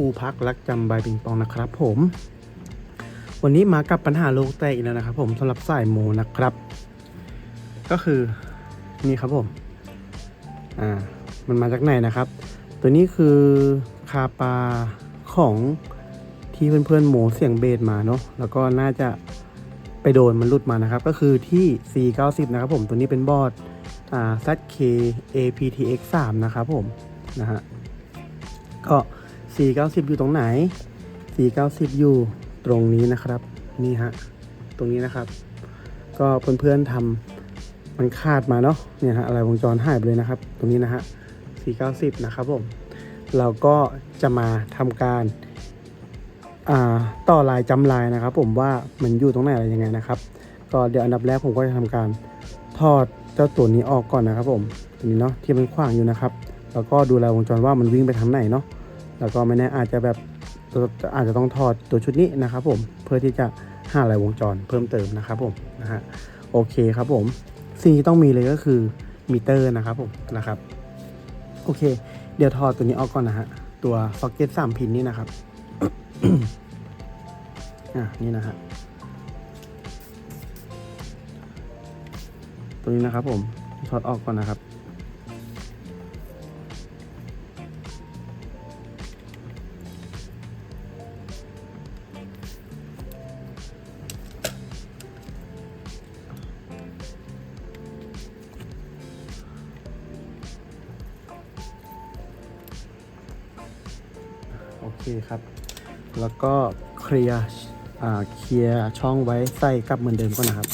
รูพักรักจำใบปิงปองนะครับ ผม วันนี้มากับปัญหาโลกแตกอีกแล้วนะครับ ผมสำหรับสายโมนะครับ ก็คือนี่ครับผมอ่ามันมาจากไหนนะครับ ตัวนี้คือคาปาของที่เพื่อนๆโมเสียงเบสมาเนาะแล้วก็น่าจะไปโดนมันหลุดมานะครับ ก็คือที่ C90 นะครับผมตัวนี้เป็นบอร์ดอ่า ZK APTX 3นะครับผมนะฮะก็ C90 อยู่ตรงไหน C90 อยู่ตรงนี้นะครับ นี่ฮะ ตรงนี้นะครับ ก็เพื่อนๆทำมันคาดมาเนาะ เนี่ยฮะ อะไรวงจรหายไปเลยนะครับ ตรงนี้นะฮะ 490 นะครับผม เราก็จะมาทำการอ่าต่อลายจำลายนะครับ ผมว่ามันอยู่ตรงไหนอะไรยังไงนะครับ ก็เดี๋ยวอันดับแรกผมก็จะทำการทอดเจ้าตัวนี้ออกก่อนนะครับผมตัวนี้เนาะที่มันขวางอยู่นะครับ แล้วก็ดูแลวงจรว่ามันวิ่งไปทางไหนเนาะ แล้วก็ไม่แน่อาจจะแบบอาจจะต้องถอดตัวชุดนี้นะครับผมเพื่อที่จะหาลายวงจรเพิ่มเติมนะครับผมนะฮะโอเคครับผมสิ่งที่ต้องมีเลยก็คือมิเตอร์นะครับผมนะครับโอเค เดี๋ยวถอดตัวนี้ออกก่อนนะฮะตัวซ็อกเก็ตสามพินนี่นะครับอะนี่นะฮะตัวนี้นะครับผมถอดออกก่อนนะครับ เคครับ แล้วก็เคลียร์อ่าเคลียร์ช่องไว้ใส่กลับเหมือนเดิมก่อนะครับ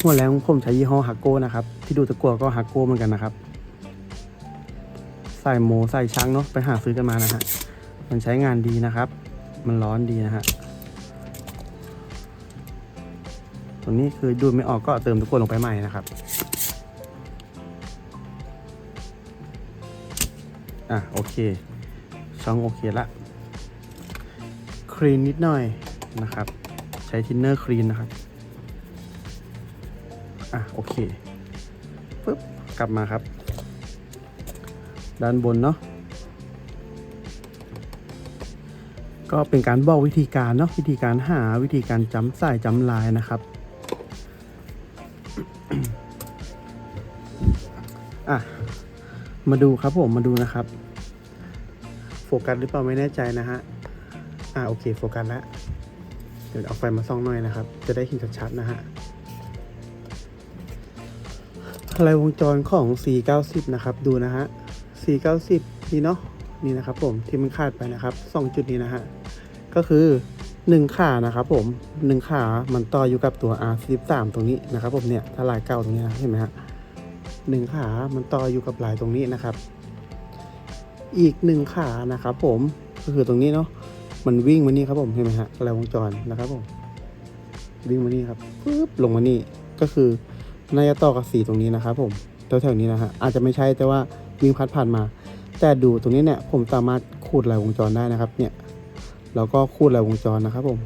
หัวแรงผมใช้ยี่ห้อฮักโก้นะครับ ที่ดูตะกัวก็ฮักโก้เหมือนกันนะครับ ใส่โมใส่ช้างเนาะไปหาซื้อกันมานะฮะ มันใช้งานดีนะครับ มันร้อนดีนะฮะตรงนี้คือดูดไม่ออกก็เติมตะกัวลงไปใหม่นะครับ อะโอเค ช่องโอเคละคลีนนิดหน่อยนะครับ ใช้ทินเนอร์คลีนนะครับ อะโอเคปึ๊บกลับมาครับ ด้านบนเนาะก็เป็นการบอกวิธีการเนาะวิธีการหาวิธีการจำสายจำลายนะครับ มาดูครับผมมาดูนะครับ โฟกัสหรือเปล่าไม่แน่ใจนะฮะอ่าโอเคโฟกัสแล้วเดี๋ยวเอาไฟมาส่องหน่อยนะครับ จะได้เห็นชัดๆนะฮะอะไรวงจรของ C90 นะครับ ดูนะฮะ C90 นี่เนาะ นี่นะครับผมที่มันขาดไปนะครับสองจุดนี้นะฮะ ก็คือหนึ่งขานะครับผมหนึ่งขา มันต่ออยู่กับตัว R13 ตรงนี้นะครับผมเนี่ยถ้าลายเก่าตรงนี้นะเห็นไหมฮะ หนึ่งขา มันต่ออยู่กับลายตรงนี้นะครับ อีกหนึ่งขานะครับ ผมก็คือตรงนี้เนาะมันวิ่งมานี่ครับผมเห็นไหมฮะลายวงจรนะครับผมวิ่งมานี่ครับปึ๊บลงมานี่ก็คือน่าจะต่อกับสีตรงนี้นะครับ ผมแถวๆนี้นะฮะอาจจะไม่ใช่แต่ว่าวิ่งพัดผ่านมา แต่ดูตรงนี้เนี่ยผมสามารถขูดลายวงจรได้นะครับ เนี่ยแล้วก็ขูดลายวงจรนะครับผม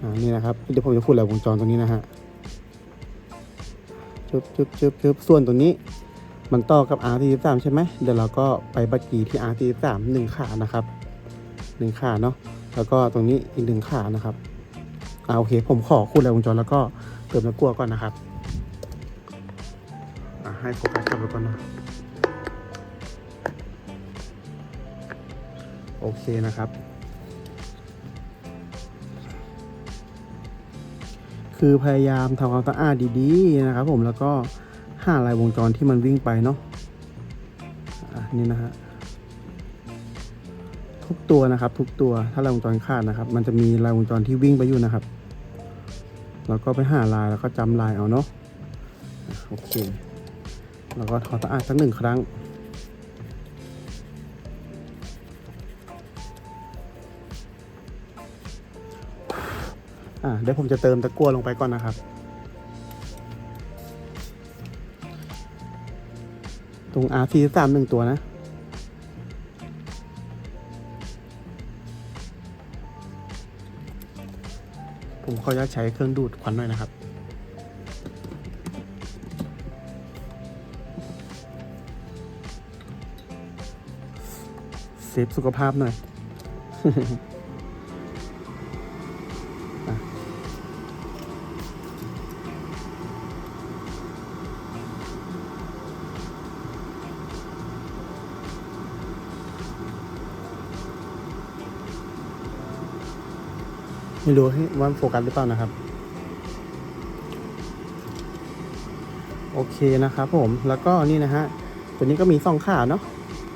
อ่านี่นะครับเดี๋ยวผมจะขูดลายวงจรตรงนี้นะฮะ จึบจึบจึบจึบส่วนตรงนี้ มันต่อกับ R43 ใช่ไหมเดี๋ยวเราก็ไปบักกีที่ R43 หนึ่งขานะครับหนึ่งขาเนาะแล้วก็ตรงนี้อีกหนึ่งขานะครับอ่าโอเค ผมขอคูดลายวงจรแล้วก็เติมตะกลัวก่อนนะครับอ่าให้โฟกัสกลับไปก่อนเนาะโอเคนะครับ คือพยายามทำความสะอาดดีๆนะครับผมแล้วก็หาลายวงจรที่มันวิ่งไปเนาะอะนี่นะฮะทุกตัวนะครับ ทุกตัวถ้าลายวงจรขาดนะครับ มันจะมีลายวงจรที่วิ่งไปอยู่นะครับ แล้วก็ไปหาลายแล้วก็จำลายเอาเนาะอะโอเค แล้วก็ถอดสะอาดสักหนึ่งครั้ง อ่าเดี๋ยวผมจะเติมตะกั่วลงไปก่อนนะครับ ตรง R 4 3หนึ่งตัวนะผมขออนุญาตใช้เครื่องดูดควันหน่อยนะครับเซฟสุขภาพหน่อย ไม่รู้ว่าโฟกัสหรือเปล่านะครับ โอเคนะครับผม แล้วก็นี่นะฮะ ตัวนี้ก็มีสองขาเนาะ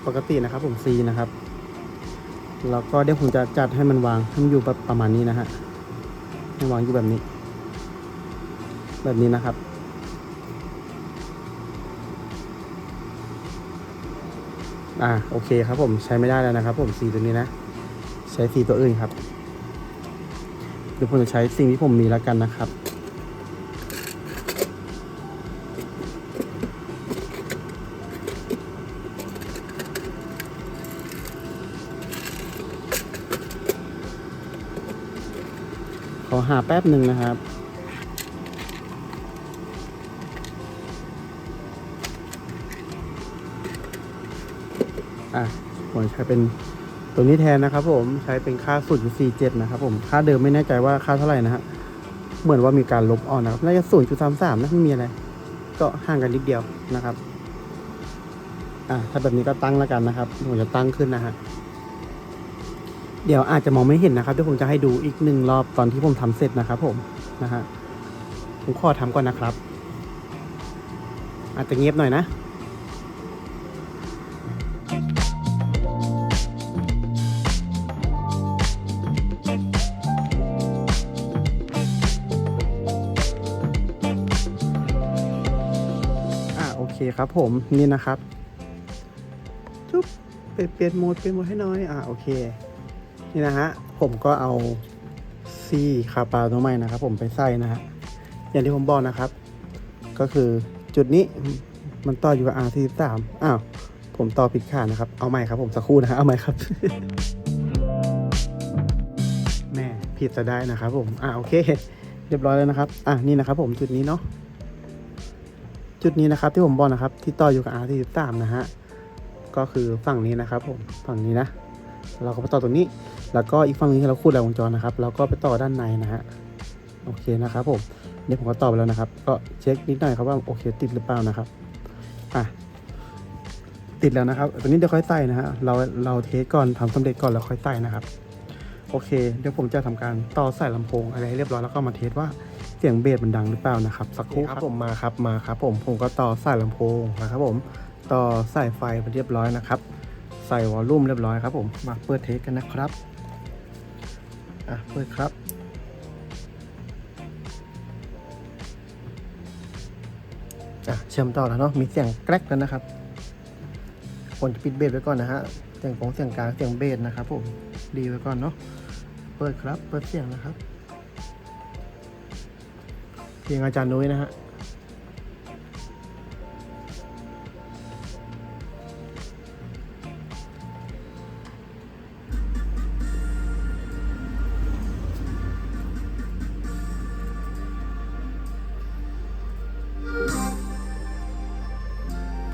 ปกตินะครับผม C นะครับ แล้วก็เดี๋ยวผมจะจัดให้มันวางให้มันอยู่แบบประมาณนี้นะฮะ ให้วางอยู่แบบนี้ แบบนี้นะครับอ่าโอเคครับผมใช้ไม่ได้แล้วนะครับผมสีตัวนี้นะ ใช้สีตัวอื่นครับ ดี๋ยวผมจะใช้สิ่งที่ผมมีแล้วกันนะครับ ขอหาแป๊บหนึ่งนะครับอะผมใช้เป็น ตัวนี้แทนนะครับผมใช้เป็นค่าสุดอยู่47นะครับผมค่าเดิมไม่แน่ใจว่าค่าเท่าไหร่นะฮะเหมือนว่ามีการลบออกนะครับน่าจะ0.33นะไม่มีอะไร ก็ห่างกันนิดเดียวนะครับอะถ้าแบบนี้ก็ตั้งแล้วกันนะครับผมจะตั้งขึ้นนะฮะเดี๋ยวอาจจะมองไม่เห็นนะครับเดี๋ยวผมจะให้ดูอีกหนึ่งรอบตอนที่ผมทำเสร็จนะครับ ผมนะฮะผมขอทำก่อนนะครับ อาจจะเงียบหน่อยนะ ครับผมนี่นะครับจุ๊บเปลี่ยนเปลี่ยนโหมดเปลี่ยนโหมดให้น้อยอ่าโอเค นี่นะฮะผมก็เอาซีคาปาตัวใหม่นะครับ ผมไปใส่นะฮะอย่างที่ผมบอกนะครับ ก็คือจุดนี้มันต่ออยู่กับ R43 อ้าวผมต่อผิดขานะครับ เอาใหม่ครับผมสักครู่นะฮะเอาใหม่ครับ แม่ผิดจะได้นะครับผมอ่าโอเค เรียบร้อยแล้วนะครับ อะนี่นะครับผมจุดนี้เนาะ จุดนี้นะครับที่ผมบอกนะครับที่ต่ออยู่กับ R43 นะฮะก็คือฝั่งนี้นะครับผมฝั่งนี้นะ เราก็ไปต่อตรงนี้ แล้วก็อีกฝั่งนึงที่เราคูดแรงวงจรนะครับเราก็ไปต่อด้านในนะฮะโอเคนะครับผมเดี๋ยวผมก็ต่อไปแล้วนะครับ ก็เช็คนิดหน่อยครับว่าโอเคติดหรือเปล่านะครับอะติดแล้วนะครับตัวนี้เดี๋ยวค่อยใส่นะฮะเราเราเทสก่อนทำสำเร็จก่อนแล้วค่อยใส่นะครับ โอเค เดี๋ยวผมจะทำการต่อใส่ลำโพงอะไรให้เรียบร้อยแล้วก็มาเทสว่า สียงเบสมันดังหรือเปล่านะครับ สักครู่ครับผมมาครับมาครับผมผมก็ต่อใส่ลำโพงนะครับผมต่อใส่ไฟไปเรียบร้อยนะครับ ใส่วอลลุ่มเรียบร้อยครับผมมาเปิดเทสกันนะครับอะเปิดครับอะเชื่อมต่อแล้วเนาะมีเสียงแกรกแล้วนะครับคนจะปิดเบสไว้ก่อนนะฮะเสียงของเสียงกลางเสียงเบสนะครับผมดีไว้ก่อนเนาะเปิดครับเปิดเสียงนะครับ เสียงอาจารย์นุ้ยนะฮะ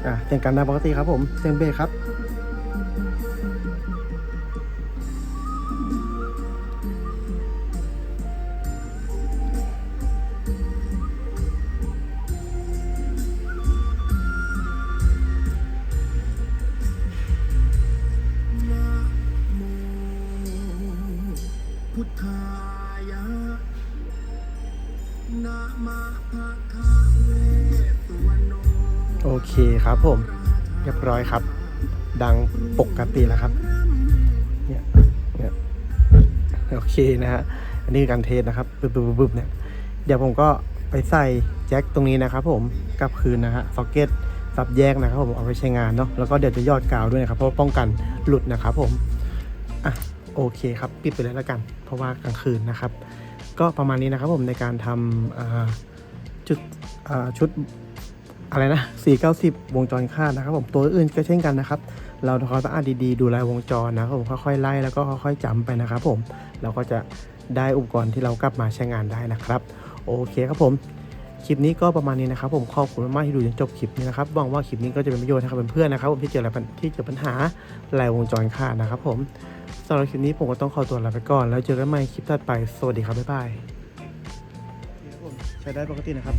อะเสียงกันดังปกติครับผมเสียงเบสครับ พุทธายะนะมะภะคะเวสวรโนโอเคครับผม เรียบร้อยครับ ดังปกติแล้วครับ เนี่ย เนี่ย โอเคนะฮะ อันนี้คือการเทสนะครับบึบบึบบึบเนี่ย เดี๋ยวผมก็ไปใส่แจ็คตรงนี้นะครับผมกลับคืนนะฮะซ็อกเก็ตสับแยกนะครับผมเอาไปใช้งานเนาะ แล้วก็เดี๋ยวจะยอดกาวด้วยนะครับ เพราะว่าป้องกันหลุดนะครับผม อะ โอเคครับ ปิดไปเลยแล้วกัน เพราะว่ากลางคืนนะครับ ก็ประมาณนี้นะครับผมในการทำจุดชุดอะไรนะ 490 วงจรค่านะครับผม ตัวอื่นก็เช่นกันนะครับ เราความสะอาดดีๆ ดูแลวงจรนะครับผม ค่อยๆไล่แล้วก็ค่อยๆจำไปนะครับผม เราก็จะได้อุปกรณ์ที่เรากลับมาใช้งานได้นะครับ โอเคครับผม คลิปนี้ก็ประมาณนี้นะครับผม ขอบคุณมากๆที่ดูจนจบคลิปนี้นะครับ หวังว่าคลิปนี้ก็จะเป็นประโยชน์ให้กับเพื่อนๆนะครับผมที่เจออะไรปัญที่เจอปัญหาลายวงจรขานะครับผม สำหรับคลิปนี้ผมก็ต้องขอตัวลาไปก่อน แล้วเจอกันใหม่คลิปถัดไป สวัสดีครับ บ๊ายบายใช้ได้ปกตินะครับ